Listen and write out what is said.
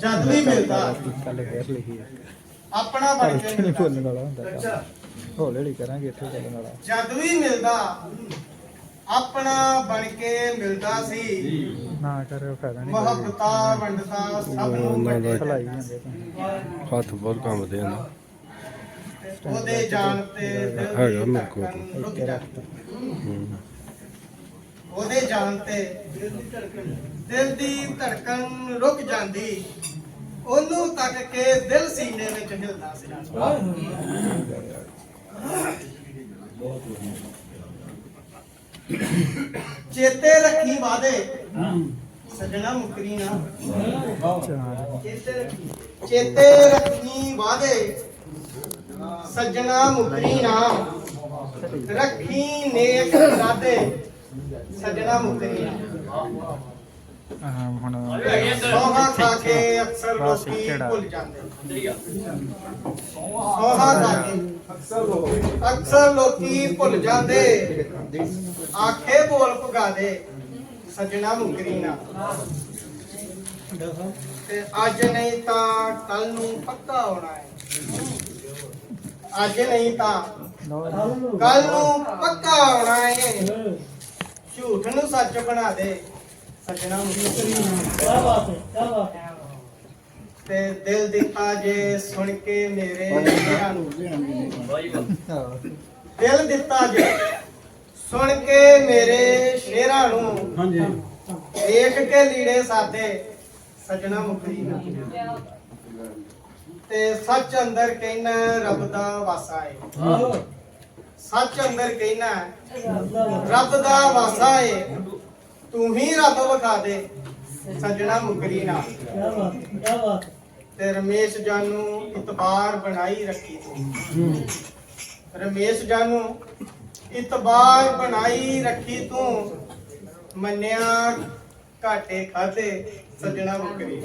ਜਦ ਵੀ ਮਿਲਦਾ। ਕੱਲ ਫੇਰ ਲਿਖੀ ਆਪਣਾ ਬਣ ਕੇ ਨਹੀਂ ਮਿਲਦਾ। ਬੋਲਣ ਵਾਲਾ ਹੁੰਦਾ। ਹੌਲੀ ਹੌਲੀ ਕਰਾਂਗੇ ਇੱਥੇ ਚੱਲਣ ਵਾਲਾ। ਜਦ ਵੀ ਮਿਲਦਾ ਆਪਣਾ ਬਣ ਕੇ ਮਿਲਦਾ ਸੀ। ਨਾ ਕਰਿਓ ਫਾਇਦਾ ਨਹੀਂ ਮੁਹੱਬਤਾਂ ਵੰਡਦਾ ਸਭ ਨੂੰ ਭਲਾਈ ਜਾਂਦੇ ਹੱਥ ਬਹੁਤ ਕੰਮਦੇ ਨਾ। ਉਹਦੇ ਜਾਣ ਤੇ ਦਿਲ ਹੈਗਾ ਦੀ ਮੇਰੇ ਕੋਲ। ਧੜਕਨ ਰੁਕ। ਉਹਦੇ ਜਾਣ ਤੇ ਦਿਲ ਦੀ ਧੜਕਣ ਰੁਕ ਜਾਂਦੀ। ਉਹਨੂੰ ਤੱਕ ਕੇ ਦਿਲ ਸੀਨੇ ਵਿੱਚ ਹਿਲਦਾ ਸੀ। ਚੇਤੇ ਰੱਖੀ ਵਾਦੇ ਸਜਣਾ ਮੁਕਰੀ ਨਾ। ਚੇਤੇ ਰੱਖੀ। ਚੇਤੇ ਰੱਖੀ ਵਾਦੇ ਸਜਣਾ ਮੁਕਰੀ ਨਾ। ਰੱਖੀ ਨੇਕ ਇਰਾਦੇ। ਸਜਣਾ ਮੁਕਰੀ ਹੁਣ ਸੋਹਾ ਖਾ ਕੇ ਅਕਸਰ ਲੋਕੀ? ਭੁੱਲ ਜਾਂਦੇ ਸੋਹਾ ਖਾ ਕੇ ਅਕਸਰ ਲੋਕੀ ਭੁੱਲ ਜਾਂਦੇ। ਆਖੇ ਬੋਲ ਪੁਗਾ ਦੇ। ਸਜਣਾ ਮੁਕਰੀ ਨਾ। ਤੇ ਅੱਜ ਨਹੀਂ ਤਾਂ ਕੱਲ ਨੂੰ ਪੱਕਾ ਹੋਣਾ ਹੈ। ਅੱਜ ਨਹੀਂ ਤਾਂ ਕੱਲ ਨੂੰ ਪੱਕਾ ਹੋਣਾ ਹੈ। ਝੂਠ ਨੂੰ ਸੱਚ ਬਣਾ ਦੇ। ਸਜਣਾ ਮੁਕਰੀ ਨਾ ਤੇ ਦਿਲ ਦਿੱਤਾ ਜੇ ਸੁਣ ਕੇ ਮੇਰੇ ਸ਼ੇਰਾਂ ਨੂੰ ਦਿਲ ਦਿੱਤਾ ਜੇ ਸੁਣ ਕੇ ਮੇਰੇ ਸ਼ੇਰਾਂ ਨੂੰ ਹਾਂਜੀ ਵੇਖ ਕੇ ਲੀੜੇ ਸਾਦੇ। ਸਜਣਾ ਮੁਕਰੀ ਨਾ ਤੇ ਸੱਚ ਅੰਦਰ ਕਹਿਣਾ ਰੱਬ ਦਾ ਵਾਸਾ ਹੈ ਸੱਚ ਅੰਦਰ ਕਹਿਣਾ ਰੱਬ ਦਾ ਵਾਸਾ ਏ, ਤੂੰ ਹੀ ਰੱਬ ਵਿਖਾ ਦੇ, ਸੱਜਣਾ ਮੁਕਰੀ ਨਾ। ਤੇ ਰਮੇਸ਼ ਜਾਨੂ ਇਤਬਾਰ ਬਣਾਈ ਰੱਖੀ ਤੂੰ। ਰਮੇਸ਼ ਜਾਨੂੰ ਇਤਬਾਰ ਬਣਾਈ ਰੱਖੀ ਤੂੰ, ਮੰਨਿਆ ਘਾਟੇ ਖਾਦੇ ਸਜਣਾ ਮੁਕਰੀ